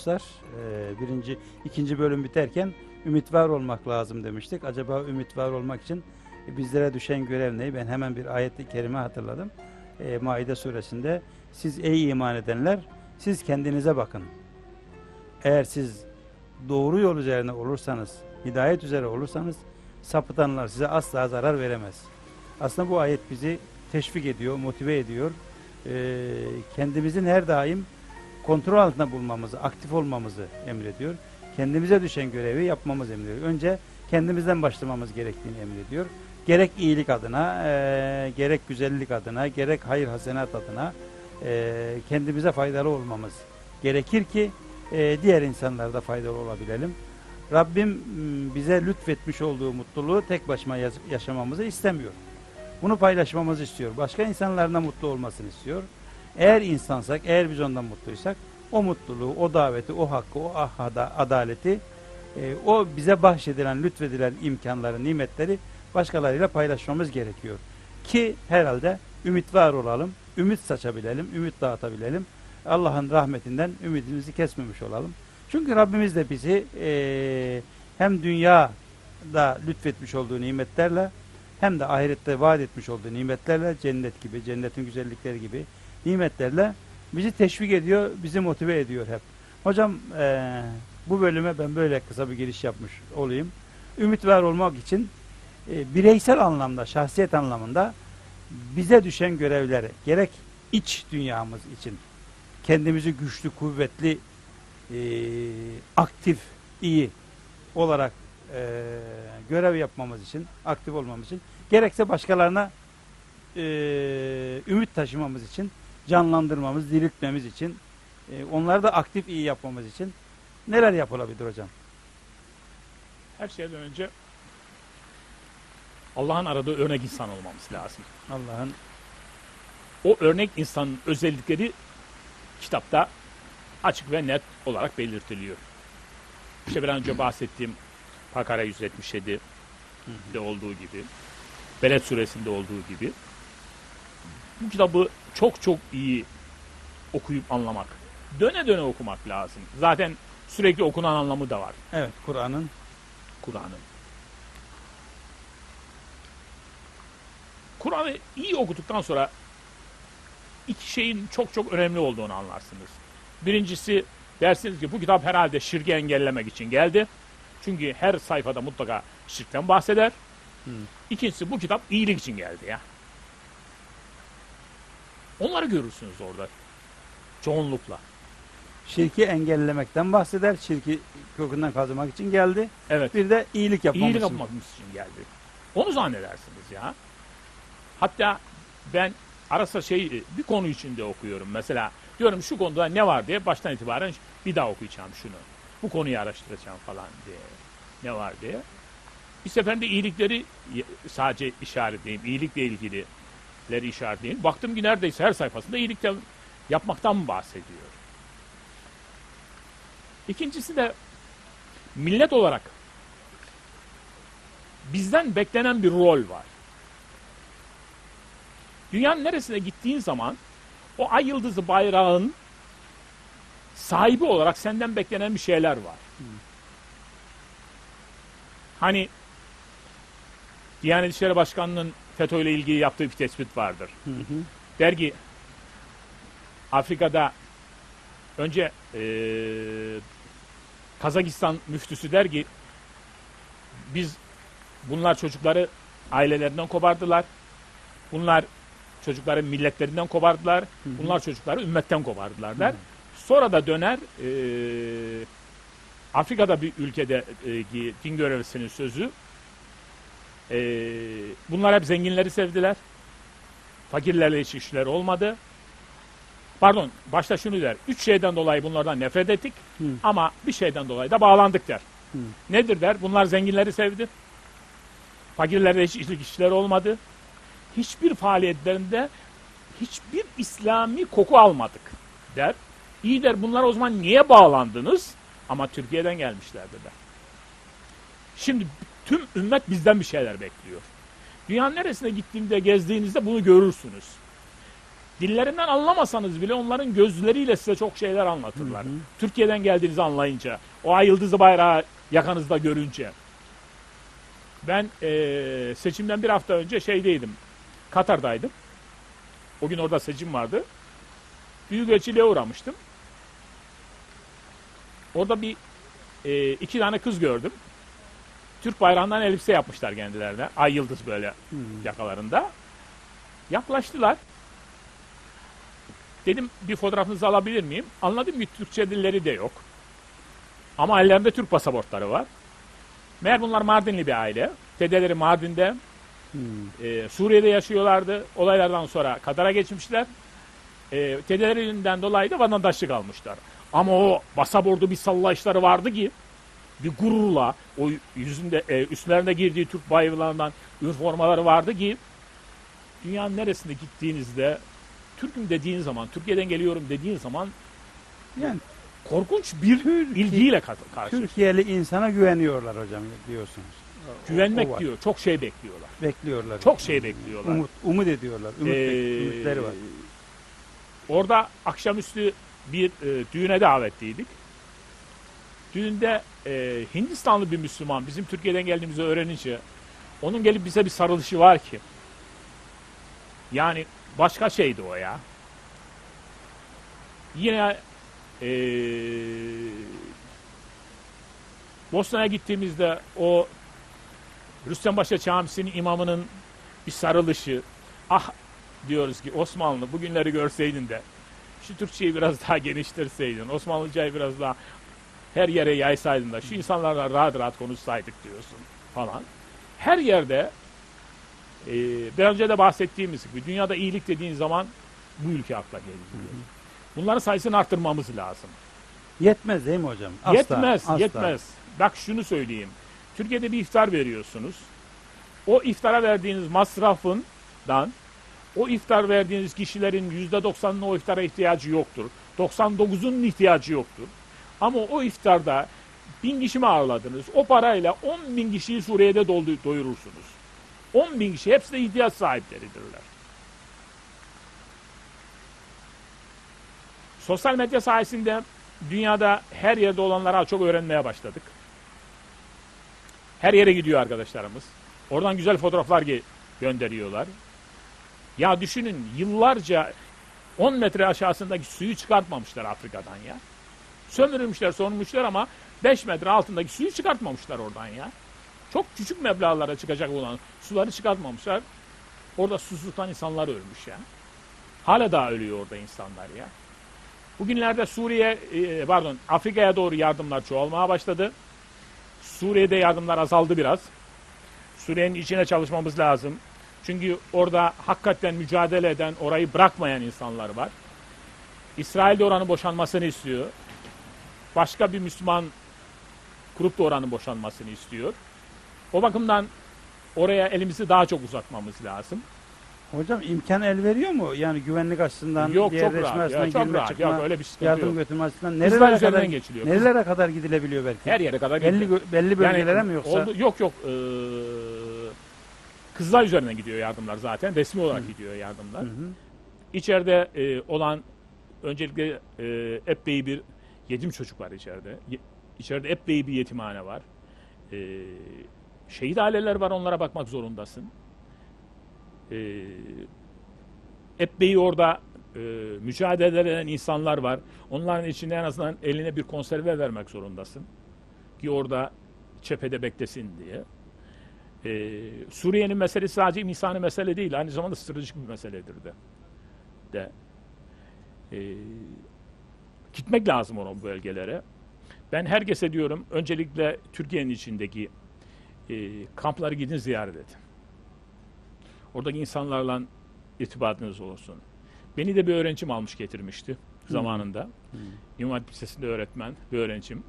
Dostlar, eee, birinci, ikinci bölüm biterken ümit var olmak lazım demiştik. Acaba ümit var olmak için bizlere düşen görev ne? Ben hemen bir ayet-i kerime hatırladım. Eee Maide suresinde siz ey iman edenler siz kendinize bakın. Eğer siz doğru yol üzerine olursanız, hidayet üzere olursanız sapıtanlar size asla zarar veremez. Aslında bu ayet bizi teşvik ediyor, motive ediyor. Eee, kendimizin her daim kontrol altında bulmamızı, aktif olmamızı emrediyor. Kendimize düşen görevi yapmamız emrediyor. Önce kendimizden başlamamız gerektiğini emrediyor. Gerek iyilik adına, eee, gerek güzellik adına, gerek hayır hasenat adına eee, kendimize faydalı olmamız gerekir ki eee, diğer insanlara da faydalı olabilelim. Rabbim bize lütfetmiş olduğu mutluluğu tek başıma yaşamamızı istemiyor. Bunu paylaşmamızı istiyor. Başka insanların da mutlu olmasını istiyor. Eğer insansak, eğer biz ondan mutluysak o mutluluğu, o daveti, o hakkı, o ahada, adaleti e, o bize bahşedilen, lütfedilen imkanları, nimetleri başkalarıyla paylaşmamız gerekiyor. Ki herhalde ümit var olalım, ümit saçabilelim, ümit dağıtabilelim. Allah'ın rahmetinden ümidimizi kesmemiş olalım. Çünkü Rabbimiz de bizi e, hem dünyada lütfetmiş olduğu nimetlerle hem de ahirette vaat etmiş olduğu nimetlerle cennet gibi, cennetin güzellikleri gibi nimetlerle bizi teşvik ediyor, bizi motive ediyor hep. Hocam eee, bu bölüme ben böyle kısa bir giriş yapmış olayım. Ümit var olmak için e, bireysel anlamda, şahsiyet anlamında bize düşen görevleri gerek iç dünyamız için kendimizi güçlü, kuvvetli, e, aktif, iyi olarak e, görev yapmamız için, aktif olmamız için gerekse başkalarına e, ümit taşımamız için, canlandırmamız, diriltmemiz için, e, onları da aktif iyi yapmamız için neler yapılabilir hocam? Her şeyden önce Allah'ın aradığı örnek insan olmamız lazım. Allah'ın O örnek insanın özellikleri kitapta açık ve net olarak belirtiliyor. İşte bir an önce bahsettiğim Bakara 177 de olduğu gibi, Beled suresinde olduğu gibi bu kitabı çok çok iyi okuyup anlamak, döne döne okumak lazım. Zaten sürekli okunan anlamı da var evet Kur'an'ın Kur'an'ın. Kur'an'ı iyi okuduktan sonra iki şeyin çok çok önemli olduğunu anlarsınız. Birincisi dersiniz ki bu kitap herhalde şirki engellemek için geldi. Çünkü her sayfada mutlaka şirkten bahseder. Hı. İkincisi bu kitap iyilik için geldi ya. Onları görürsünüz orada. Çoğunlukla. şirki engellemekten bahseder. Şirki kökünden kazımak için geldi. Evet. Bir de iyilik yapmamız İyilik için. yapmamız için geldi. Onu zannedersiniz ya. Hatta ben arasa şey bir konu içinde okuyorum. Mesela diyorum şu konuda ne var diye baştan itibaren bir daha okuyacağım şunu. Bu konuyu araştıracağım falan diye. Ne var diye. Bir seferinde iyilikleri sadece işaretleyeyim. iyilikle ilgilileri işaretleyeyim. Baktım ki neredeyse her sayfasında iyilikten yapmaktan bahsediyor. İkincisi de millet olarak bizden beklenen bir rol var. Dünyanın neresine gittiğin zaman o ay yıldızı bayrağın sahibi olarak senden beklenen bir şeyler var. Hani Diyanet İşleri Başkanı'nın FETÖ ile ilgili yaptığı bir tespit vardır. Hı hı. Der ki Afrika'da önce eee, Kazakistan müftüsü der ki biz bunlar çocukları ailelerinden kopardılar. Bunlar çocukları milletlerinden kopardılar. Bunlar çocukları ümmetten kopardılar der. Sonra da döner eee, Afrika'da bir ülkede ki din görevlisinin sözü eee, bunlar hep zenginleri sevdiler. Fakirlerle hiç işleri olmadı. Pardon, başta şunu der. Üç şeyden dolayı bunlardan nefret ettik Hı. ama bir şeyden dolayı da bağlandık der. Hı. Nedir der? Bunlar zenginleri sevdi. Fakirlerle hiç ilişkileri olmadı. Hiçbir faaliyetlerinde hiçbir İslami koku almadık der. İyi der bunlar o zaman niye bağlandınız? Ama Türkiye'den gelmişlerdi der. Şimdi tüm ümmet bizden bir şeyler bekliyor. Dünyanın neresine gittiğinde gezdiğinizde bunu görürsünüz. Dillerinden anlamasanız bile onların gözleriyle size çok şeyler anlatırlar. Hı hı. Türkiye'den geldiğinizi anlayınca, o ay yıldızı bayrağı yakanızda görünce. Ben eee, seçimden bir hafta önce şeydeydim, Katar'daydım. O gün orada seçim vardı. Büyükelçiliğe uğramıştım. Orada bir eee, iki tane kız gördüm. Türk bayrağından elbise yapmışlar kendilerine. Ay yıldız böyle Hı. yakalarında. Yaklaştılar. Dedim bir fotoğrafınızı alabilir miyim? Anladım ki Türkçe dilleri de yok. Ama ellerinde Türk pasaportları var. Meğer bunlar Mardinli bir aile. Dedeleri Mardin'de, Hı. e, Suriye'de yaşıyorlardı. Olaylardan sonra Katar'a geçmişler. E, dedelerinden dolayı da vatandaşlık almışlar. Ama o pasaportu bir sallayışları vardı ki bir gururla o yüzünde e, üstlerinde girdiği Türk bayraklarından üniformaları vardı ki dünyanın neresinde gittiğinizde Türk'üm dediğin zaman, Türkiye'den geliyorum dediğin zaman Yani korkunç bir ilgiyle ka- karşı Türkiye'li insana güveniyorlar hocam diyorsunuz. O güvenmek var. diyor. Çok şey bekliyorlar. Bekliyorlar. Çok şey bekliyorlar. Umut, umut ediyorlar. Umut, Ee, ümitleri var. Orada akşamüstü bir e, düğüne davetliydik. Düğünde e, Hindistanlı bir Müslüman bizim Türkiye'den geldiğimizi öğrenince onun gelip bize bir sarılışı var ki. Yani başka şeydi o ya. Yine e, Bosna'ya gittiğimizde o Rüstembaşı Camisi'nin imamının bir sarılışı. Ah diyoruz ki Osmanlı bugünleri görseydin de şu Türkçeyi biraz daha geliştirseydin, Osmanlıcayı biraz daha her yere yaysaydın da şu insanlarla rahat rahat konuşsaydık diyorsun falan. Her yerde e, biraz önce de bahsettiğimiz gibi dünyada iyilik dediğin zaman bu ülke akla geliyor. Bunların sayısını arttırmamız lazım. Yetmez değil mi hocam? Asla, yetmez, asla. yetmez. Bak şunu söyleyeyim. Türkiye'de bir iftar veriyorsunuz. O iftara verdiğiniz masrafından o iftar verdiğiniz kişilerin %90'ının o iftara ihtiyacı yoktur. 99'unun ihtiyacı yoktur. Ama o iftarda bin kişi mi ağırladınız? O parayla 10 bin kişiyi Suriye'de doyurursunuz. 10 bin kişi hepsi de ihtiyaç sahipleridirler. Sosyal medya sayesinde dünyada her yerde olanlara çok öğrenmeye başladık. Her yere gidiyor arkadaşlarımız. Oradan güzel fotoğraflar gönderiyorlar. Ya düşünün yıllarca 10 metre aşağısındaki suyu çıkartmamışlar Afrika'dan ya. Sömürmüşler, sormuşlar ama 5 metre altındaki suyu çıkartmamışlar oradan ya. Çok küçük meblağlara çıkacak olan suları çıkartmamışlar. Orada susuzluktan insanlar ölmüş ya. Hala daha ölüyor orada insanlar ya. Bugünlerde Suriye, e, pardon Afrika'ya doğru yardımlar çoğalmaya başladı. Suriye'de yardımlar azaldı biraz. Suriye'nin içine çalışmamız lazım. Çünkü orada hakikaten mücadele eden, orayı bırakmayan insanlar var. İsrail de oranın boşanmasını istiyor. Başka bir Müslüman grup da oranın boşanmasını istiyor. O bakımdan oraya elimizi daha çok uzatmamız lazım. Hocam imkan el veriyor mu? Yani güvenlik açısından yok çok rahat. Ya, çok rahat. çıkma, Yok öyle bir sıkıntı yardım yok. götürme açısından Kızlar nerelere kadar, geçiliyor. nerelere kadar gidilebiliyor belki? Her yere kadar belli, gidiyor. belli bölgelere mi yoksa? oldu- yok yok. Ee, kızlar üzerinden gidiyor yardımlar zaten. Resmi olarak gidiyor yardımlar. Hı hı. İçeride e, olan öncelikle e, epey bir yetim çocuk var içeride. Ye- İçeride epey bir yetimhane var. E, şehit aileler var onlara bakmak zorundasın. E, epey orada e, mücadele eden insanlar var. Onların içinde en azından eline bir konserve vermek zorundasın. Ki orada cephede beklesin diye. E, Suriye'nin meselesi sadece insani mesele değil. Aynı zamanda stratejik bir meseledir de de e, gitmek lazım o bölgelere. Ben herkese diyorum öncelikle Türkiye'nin içindeki e, kampları gidin ziyaret edin. Oradaki insanlarla irtibatınız olsun. Beni de bir öğrencim almış getirmişti zamanında. İmam Hatip Lisesi'nde öğretmen bir öğrencim.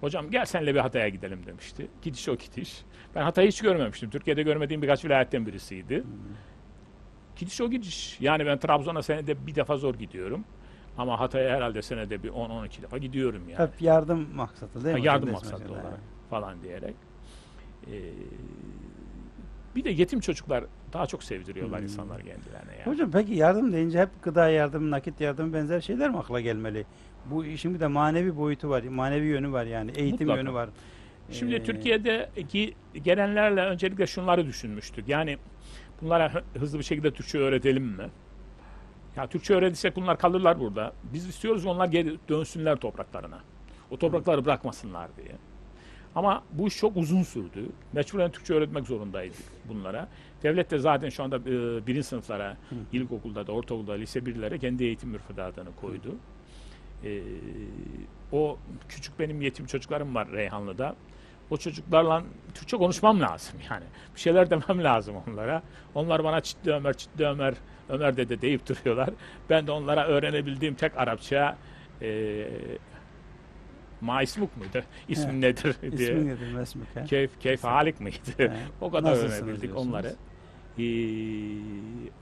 Hocam gel senle bir Hatay'a gidelim demişti. Gidiş o gidiş. Ben Hatay'ı hiç görmemiştim. Türkiye'de görmediğim birkaç vilayetten birisiydi. Gidiş o gidiş. Yani ben Trabzon'a senede bir defa zor gidiyorum. Ama Hatay'a herhalde senede bir 10-12 defa gidiyorum yani. Hep yardım maksatı değil Ha, mi? yardım maksatlı olarak evet. falan diyerek. Ee, bir de yetim çocuklar daha çok sevdiriyorlar Hmm. insanlar kendilerine. Yani. Hocam peki yardım deyince hep gıda yardımı, nakit yardımı benzer şeyler mi akla gelmeli? Bu işin bir de manevi boyutu var, manevi yönü var yani, eğitim Mutlaka. yönü var. Şimdi Ee, Türkiye'deki gelenlerle öncelikle şunları düşünmüştük. Yani bunlara hı- hızlı bir şekilde Türkçe öğretelim mi? Ya Türkçe öğretirsek bunlar kalırlar burada. Biz istiyoruz onlar geri dönsünler topraklarına. O toprakları bırakmasınlar diye. Ama bu iş çok uzun sürdü. Mecburen Türkçe öğretmek zorundaydık bunlara. Devlet de zaten şu anda e, birinci sınıflara, ilkokulda da, ortaokulda, lise birlere kendi eğitim müfredatını koydu. E, o küçük benim yetim çocuklarım var Reyhanlı'da. O çocuklarla Türkçe konuşmam lazım yani. Bir şeyler demem lazım onlara. Onlar bana çitli Ömer, çitli Ömer, Ömer dede deyip duruyorlar. Ben de onlara öğrenebildiğim tek Arapça e, Maismuk muydu? İsmin nedir diye. İsmi nedir Mesmuk? ha? Keyf, keyf halik miydi? He. o kadar Nasılsınız öğrenebildik onları. Ee,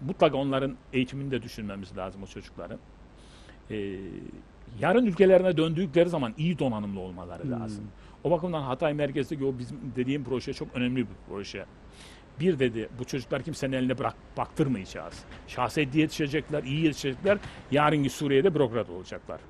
mutlaka onların eğitimini de düşünmemiz lazım o çocukların. Ee, yarın ülkelerine döndükleri zaman iyi donanımlı olmaları Hmm. O bakımdan Hatay merkezdeki o bizim dediğim proje çok önemli bir proje. Bir dedi bu çocuklar kimsenin eline bırak, baktırmayacağız. Şahsiyetli yetişecekler, iyi yetişecekler. Yarınki Suriye'de bürokrat olacaklar.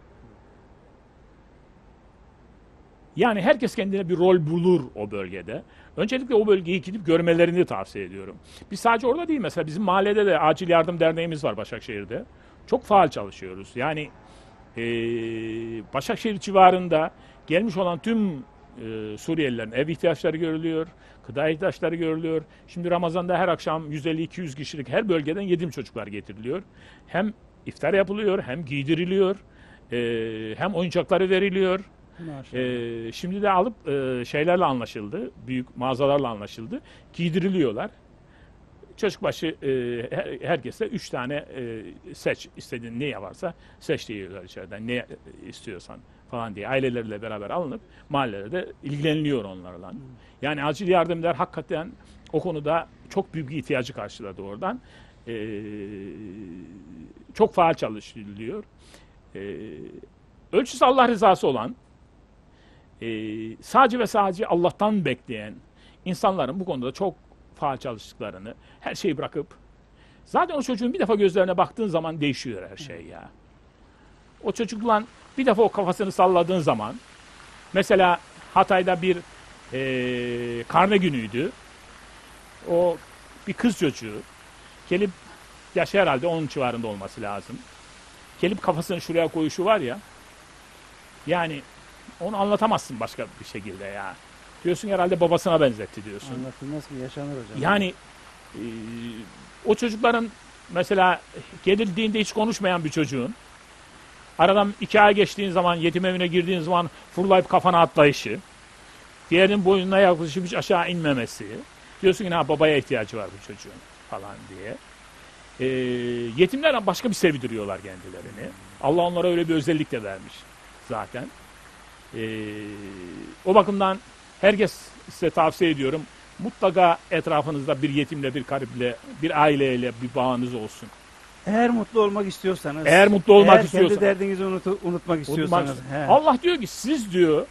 Yani herkes kendine bir rol bulur o bölgede. Öncelikle o bölgeyi gidip görmelerini tavsiye ediyorum. Biz sadece orada değil mesela bizim mahallede de acil yardım derneğimiz var Başakşehir'de. Çok faal çalışıyoruz. Yani eee, Başakşehir civarında gelmiş olan tüm eee, Suriyelilerin ev ihtiyaçları görülüyor, gıda ihtiyaçları görülüyor. Şimdi Ramazan'da her akşam 150-200 kişilik her bölgeden yetim çocuklar getiriliyor. Hem iftar yapılıyor, hem giydiriliyor, eee, hem oyuncakları veriliyor. Maşallah. Ee, şimdi de alıp e, şeylerle anlaşıldı. Büyük mağazalarla anlaşıldı. Giydiriliyorlar. Çocuk başı e, her, herkese üç tane e, seç istediğin ne varsa seç diyorlar içeriden. Ne istiyorsan falan diye aileleriyle beraber alınıp mahallelerde ilgileniliyor onlarla. Yani acil yardımlar hakikaten o konuda çok büyük bir ihtiyacı karşıladı oradan. Ee, çok faal çalışılıyor. Ee, ölçüsü Allah rızası olan e, sadece ve sadece Allah'tan bekleyen insanların bu konuda çok faal çalıştıklarını, her şeyi bırakıp zaten o çocuğun bir defa gözlerine baktığın zaman değişiyor her şey ya. O çocukla bir defa o kafasını salladığın zaman mesela Hatay'da bir e, karne günüydü. O bir kız çocuğu gelip yaşı herhalde onun civarında olması lazım. Gelip kafasını şuraya koyuşu var ya yani onu anlatamazsın başka bir şekilde ya. Diyorsun herhalde babasına benzetti diyorsun. Anlatılmaz ki yaşanır hocam. Yani e, o çocukların mesela gelildiğinde hiç konuşmayan bir çocuğun aradan iki ay geçtiğin zaman yetim evine girdiğin zaman fırlayıp kafana atlayışı diğerinin boynuna yaklaşıp hiç aşağı inmemesi diyorsun ki ha babaya ihtiyacı var bu çocuğun falan diye. E, yetimler başka bir sevdiriyorlar kendilerini. Allah onlara öyle bir özellik de vermiş zaten. E, o bakımdan herkes size tavsiye ediyorum. Mutlaka etrafınızda bir yetimle, bir gariple, bir aileyle bir bağınız olsun. Eğer mutlu olmak istiyorsanız, Eğer mutlu olmak eğer istiyorsanız. kendi derdinizi unutu- unutmak istiyorsanız, he. Allah diyor ki siz diyor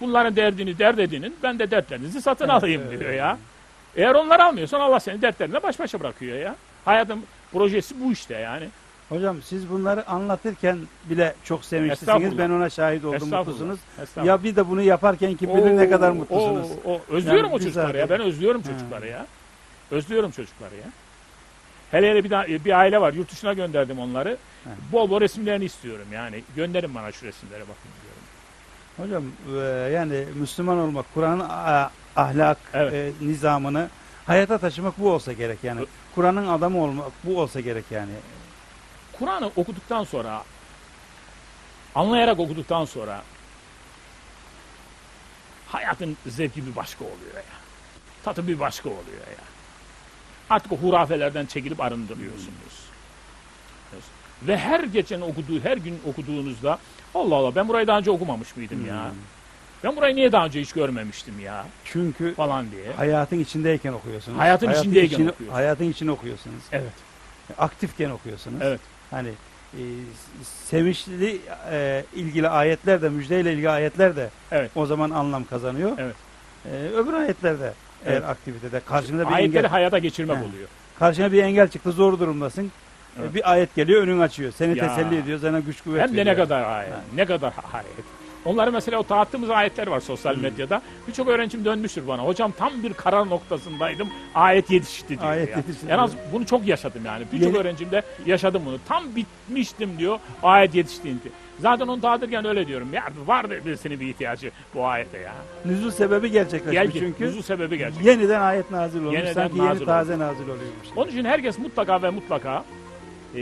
bunların derdini dert edinin ben de dertlerinizi satın Evet, alayım evet. diyor ya. Eğer onları almıyorsan Allah seni dertlerinle baş başa bırakıyor ya. Hayatın projesi bu işte yani. Hocam siz bunları anlatırken bile çok sevinçlisiniz. Ben ona şahit oldum, mutlusunuz. Ya bir de bunu yaparken kim bilir ne kadar mutlusunuz. oo, oo. Özlüyorum Yani o çocukları ya. Ben özlüyorum Ha. çocukları ya. Özlüyorum çocukları ya. Hele hele bir, daha, bir aile var. Yurt dışına gönderdim onları. Ha. Bol bol resimlerini istiyorum yani. Gönderin bana şu resimlere bakın diyorum. Hocam e, yani Müslüman olmak, Kur'an'ın a- ahlak Evet. e, nizamını hayata taşımak bu olsa gerek yani. Kur'an'ın adamı olmak bu olsa gerek yani. Kur'an'ı okuduktan sonra anlayarak okuduktan sonra hayatın zevki bir başka oluyor ya. Tadı bir başka oluyor ya. Artık o hurafelerden çekilip arındırıyorsunuz. Ve her geçen okuduğu, her gün okuduğunuzda Allah Allah ben burayı daha önce okumamış mıydım ya? Hmm. Ben burayı niye daha önce hiç görmemiştim ya? Çünkü Falan diye. hayatın içindeyken okuyorsunuz. Hayatın içindeyken içini- okuyorsun. Hayatın içini okuyorsunuz. Evet. Aktifken okuyorsunuz. Evet. Hani e, sevinçli e, ilgili ayetler de müjdeyle ilgili ayetler de Evet. o zaman anlam kazanıyor. Evet. E, öbür ayetler de Her Evet. aktivitede. Karşına bir Ayetleri engel, hayata geçirmek He. oluyor. karşına bir engel çıktı. Zor durumdasın. E, Evet. Bir ayet geliyor, önün açıyor. Seni Ya. teselli ediyor, sana güç kuvvet Hem de veriyor. ne kadar ayet. Ha. Ne kadar ayet. Onları mesela o dağıttığımız ayetler var sosyal Hmm. medyada. Birçok öğrencim dönmüştür bana. Hocam tam bir karar noktasındaydım. Ayet yetişti diyor. Ayet ya. yetişti En az diyor. bunu çok yaşadım yani. Birçok Yeni- öğrencimde yaşadım bunu. Tam bitmiştim diyor. Ayet yetiştiğinde. Zaten onu dağıtırken öyle diyorum. Ya vardı birisinin bir ihtiyacı bu ayete ya. Nüzul sebebi gerçekleşmiş Geldi. çünkü. Nüzul sebebi gerçek. Yeniden ayet nazil olmuş. Yeniden Sanki nazil yeni taze nazil oluyormuş. Onun için herkes mutlaka ve mutlaka e,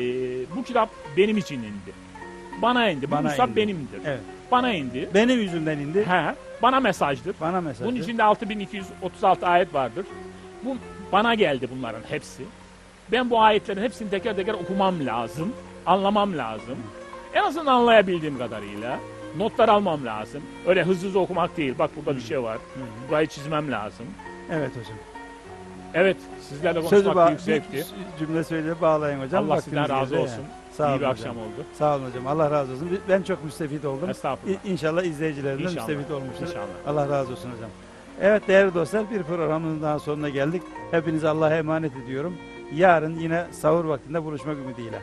bu kitap benim için indi. Bana indi. Bu Bana musab indi. benimdir. Evet. Bana indi. Benim yüzümden indi. He, bana mesajdır. Bana mesaj. Bunun içinde 6236 ayet vardır. Bu bana geldi bunların hepsi. Ben bu ayetlerin hepsini teker teker okumam lazım, anlamam lazım. En azından anlayabildiğim kadarıyla notlar almam lazım. Öyle hızlı hızlı okumak değil. Bak burada bir şey var. Hı. Burayı çizmem lazım. Evet hocam. Evet, sizlerle Sözü konuşmak ba- büyük zevkti. cümle söyleyip bağlayın hocam. Allah sizden razı olsun. yani. Sağ İyi olun bir hocam. akşam oldu. Sağ olun hocam. Allah razı olsun. Ben çok müstefit oldum. Estağfurullah. İ- İnşallah izleyicilerimden İnşallah. müstefit olmuştur. İnşallah. Allah razı olsun hocam. Evet değerli dostlar bir programın daha sonuna geldik. Hepinizi Allah'a emanet ediyorum. Yarın yine sahur vaktinde buluşmak ümidiyle.